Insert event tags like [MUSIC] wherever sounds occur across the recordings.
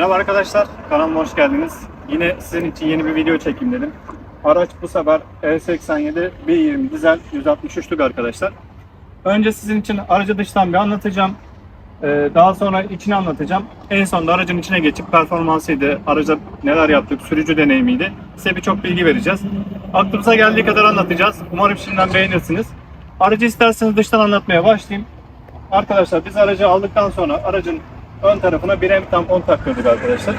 Merhaba arkadaşlar, kanalıma hoş geldiniz. Yine sizin için yeni bir video çekeyim dedim. Araç bu sefer E87 B20 dizel 163 tük arkadaşlar. Önce sizin için aracı dıştan bir anlatacağım. Ee, Daha sonra içini anlatacağım. En sonunda aracın içine geçip performansıydı, araca neler yaptık, sürücü deneyimiydi. Size birçok bilgi vereceğiz. Aklımıza geldiği kadar anlatacağız. Umarım şimdiden beğenirsiniz. Aracı isterseniz dıştan anlatmaya başlayayım. Arkadaşlar biz aracı aldıktan sonra aracın ön tarafına bir M tampon taktırdık arkadaşlar.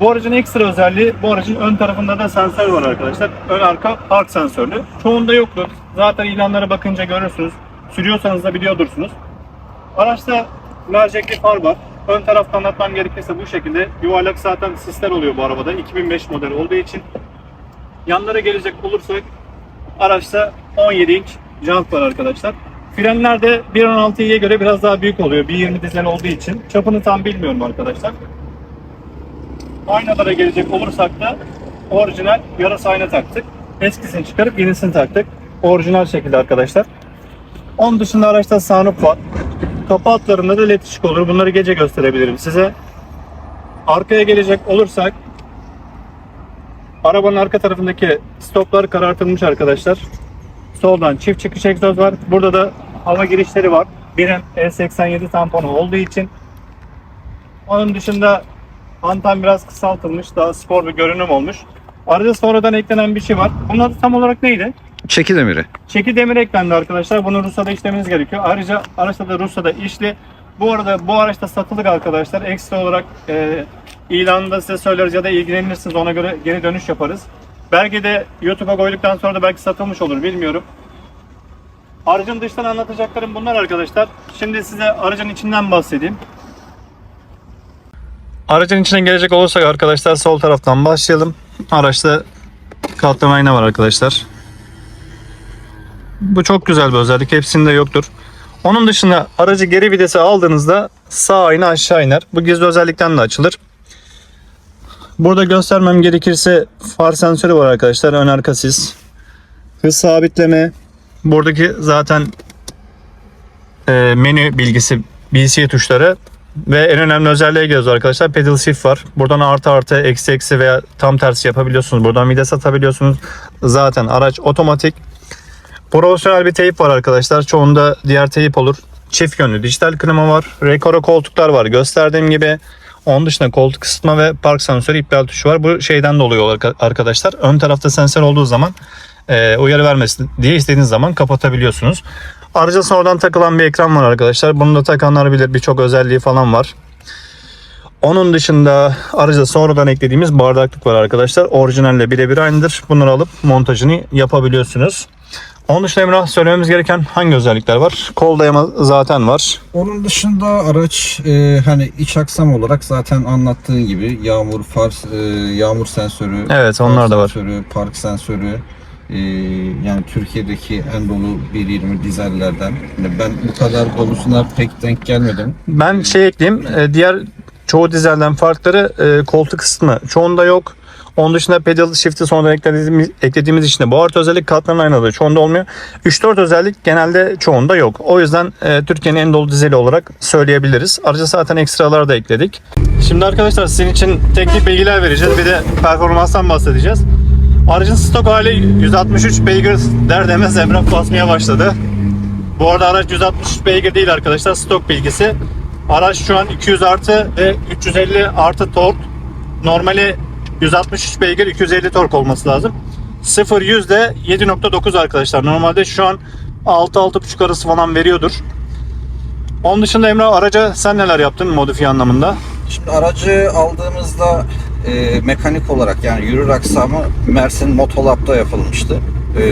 Bu aracın ekstra özelliği bu aracın ön tarafında da sensör var arkadaşlar. Ön arka park sensörlü. Çoğunda yoktu. Zaten ilanlara bakınca görürsünüz. Sürüyorsanız da biliyordursunuz. Araçta mercekli far var. Ön tarafta anlatmam gerekirse bu şekilde yuvarlak zaten sisler oluyor bu arabada. 2005 model olduğu için. Yanlara gelecek olursak araçta 17 inç jant var arkadaşlar. Frenler de 1.16'ya göre biraz daha büyük oluyor. 1.20 dizel olduğu için. Çapını tam bilmiyorum arkadaşlar. Aynalara gelecek olursak da orijinal yarası ayna taktık. Eskisini çıkarıp yenisini taktık. Orijinal şekilde arkadaşlar. Onun dışında araçta sunroof var. Kapı altlarında da led ışık olur. Bunları gece gösterebilirim size. Arkaya gelecek olursak arabanın arka tarafındaki stoplar karartılmış arkadaşlar. Soldan çift çıkış egzoz var. Burada da hava girişleri var. Birim E87 tamponu olduğu için. Onun dışında anten biraz kısaltılmış. Daha spor bir görünüm olmuş. Arada sonradan eklenen bir şey var. Bunun adı tam olarak neydi? Çeki demiri. Çeki demir eklendi arkadaşlar. Bunu Rusya'da işlemeniz gerekiyor. Ayrıca araçta da Rusya'da işli. Bu arada bu araçta satılık arkadaşlar. Ekstra olarak e, ilanında size söyleriz ya da ilgilenirsiniz. Ona göre geri dönüş yaparız. Belki de YouTube'a koyduktan sonra da belki satılmış olur bilmiyorum. Aracın dıştan anlatacaklarım bunlar arkadaşlar. Şimdi size aracın içinden bahsedeyim. Aracın içine gelecek olursak arkadaşlar sol taraftan başlayalım. Araçta katlama ayna var arkadaşlar. Bu çok güzel bir özellik. Hepsinde yoktur. Onun dışında aracı geri vitese aldığınızda sağ ayna aşağı iner. Bu gizli özellikten de açılır. Burada göstermem gerekirse far sensörü var arkadaşlar. Ön arka sis. Hız sabitleme. Buradaki zaten e, menü bilgisi BC tuşları ve en önemli özelliğe geliyoruz arkadaşlar. Pedal shift var. Buradan artı artı eksi eksi veya tam tersi yapabiliyorsunuz. Buradan vites atabiliyorsunuz. Zaten araç otomatik. Profesyonel bir teyip var arkadaşlar. Çoğunda diğer teyip olur. Çift yönlü dijital klima var. Rekoro koltuklar var. Gösterdiğim gibi. Onun dışında koltuk ısıtma ve park sensörü iptal tuşu var. Bu şeyden dolayı arkadaşlar. Ön tarafta sensör olduğu zaman e, uyarı vermesin diye istediğiniz zaman kapatabiliyorsunuz. Araca sonradan takılan bir ekran var arkadaşlar. Bunu da takanlar bilir. Birçok özelliği falan var. Onun dışında araca sonradan eklediğimiz bardaklık var arkadaşlar. Orijinalle birebir aynıdır. Bunları alıp montajını yapabiliyorsunuz. Onun dışında Emrah söylememiz gereken hangi özellikler var? Kol dayama zaten var. Onun dışında araç e, hani iç aksam olarak zaten anlattığın gibi yağmur far e, yağmur sensörü, Evet, onlar da var. sensörü, park sensörü e, yani Türkiye'deki en dolu 1.20 dizellerden. Yani ben bu kadar dolusuna pek denk gelmedim. Ben şey ekleyeyim. e, Diğer çoğu dizelden farkları e, koltuk ısıtma. Çoğunda yok. Onun dışında pedal shift'i sonradan eklediğimiz, eklediğimiz için de bu artı özellik katlanan aynada çoğunda olmuyor. 3-4 özellik genelde çoğunda yok. O yüzden e, Türkiye'nin en dolu dizeli olarak söyleyebiliriz. Ayrıca zaten ekstralar da ekledik. Şimdi arkadaşlar sizin için teknik bilgiler vereceğiz. Bir de performanstan bahsedeceğiz. Aracın stok hali 163 beygir der demez Emrah basmaya başladı. Bu arada araç 163 beygir değil arkadaşlar. Stok bilgisi. Araç şu an 200 artı ve 350 artı tork. Normali 163 beygir 250 tork olması lazım. 0 100 de 7.9 arkadaşlar. Normalde şu an 6-6.5 arası falan veriyordur. Onun dışında Emre araca sen neler yaptın modifiye anlamında? Aracı aldığımızda e, mekanik olarak yani yürür aksamı Mersin Motolab'da yapılmıştı. E,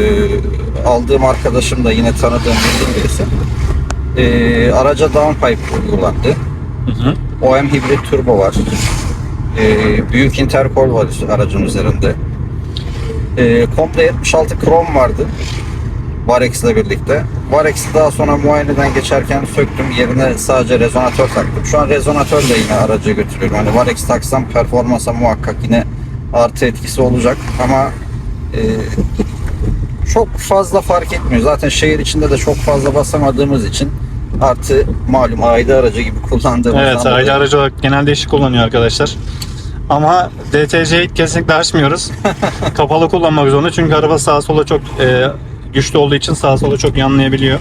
aldığım arkadaşım da yine tanıdığım bildiğim birisi. E, araca downpipe uygulandı. OM hibrit turbo var. E, büyük interkol var aracın üzerinde. E, komple 76 krom vardı. Varex ile birlikte. Varex'i daha sonra muayeneden geçerken söktüm. Yerine sadece rezonatör taktım. Şu an rezonatörle yine araca götürüyorum. Hani Varex taksam performansa muhakkak yine artı etkisi olacak. Ama e, çok fazla fark etmiyor. Zaten şehir içinde de çok fazla basamadığımız için Artı malum aile aracı gibi kullandığımızdan Evet dolayı aile aracı olarak genelde işi kullanıyor arkadaşlar. Ama DTC'yi kesinlikle açmıyoruz. [LAUGHS] Kapalı kullanmak zorunda çünkü araba sağa sola çok e, güçlü olduğu için sağa sola çok yanlayabiliyor.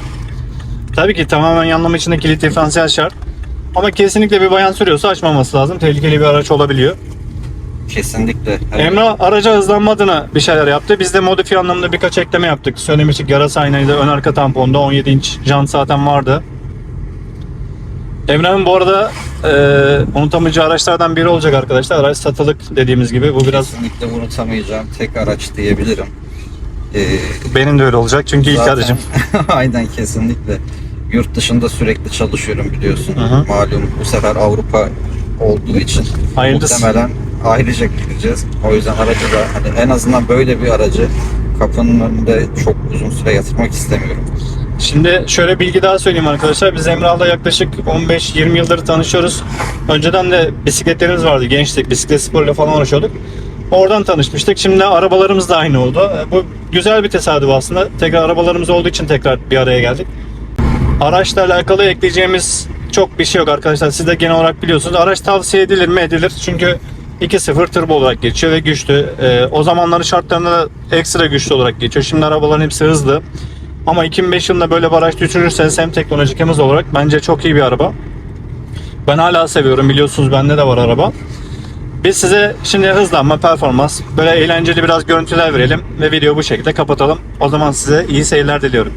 Tabii ki tamamen yanlama için de kilit diferansiyel şart. Ama kesinlikle bir bayan sürüyorsa açmaması lazım. Tehlikeli bir araç olabiliyor. kesinlikle. Evet. Emrah araca hızlanma adına bir şeyler yaptı. Biz de modifiye anlamında birkaç ekleme yaptık. Söylemiştik yarasa aynaydı, ön arka tamponda 17 inç jant zaten vardı. Emrah'ın bu arada e, unutamayacağı araçlardan biri olacak arkadaşlar. Araç satılık dediğimiz gibi. Bu biraz Kesinlikle unutamayacağım tek araç diyebilirim. Ee, benim de öyle olacak. Çünkü ilk zaten- aracım. [LAUGHS] Aynen kesinlikle. Yurt dışında sürekli çalışıyorum biliyorsun. Hı hı. Malum bu sefer Avrupa olduğu için Hayırlısı. muhtemelen ailecek gideceğiz. O yüzden aracı da hani en azından böyle bir aracı kapının önünde çok uzun süre yatırmak istemiyorum. Şimdi şöyle bilgi daha söyleyeyim arkadaşlar. Biz Emrah'la yaklaşık 15-20 yıldır tanışıyoruz. Önceden de bisikletlerimiz vardı. Gençlik, bisiklet sporuyla falan uğraşıyorduk. Oradan tanışmıştık. Şimdi arabalarımız da aynı oldu. Bu güzel bir tesadüf aslında. Tekrar arabalarımız olduğu için tekrar bir araya geldik. Araçla alakalı ekleyeceğimiz çok bir şey yok arkadaşlar. Siz de genel olarak biliyorsunuz. Araç tavsiye edilir mi? Edilir. Çünkü 2.0 turbo olarak geçiyor ve güçlü. Ee, o zamanların şartlarında da ekstra güçlü olarak geçiyor. Şimdi arabaların hepsi hızlı. Ama 2005 yılında böyle bir araç düşünürseniz hem teknolojik hem olarak bence çok iyi bir araba. Ben hala seviyorum biliyorsunuz bende de var araba. Biz size şimdi hızlanma, performans, böyle eğlenceli biraz görüntüler verelim ve videoyu bu şekilde kapatalım. O zaman size iyi seyirler diliyorum.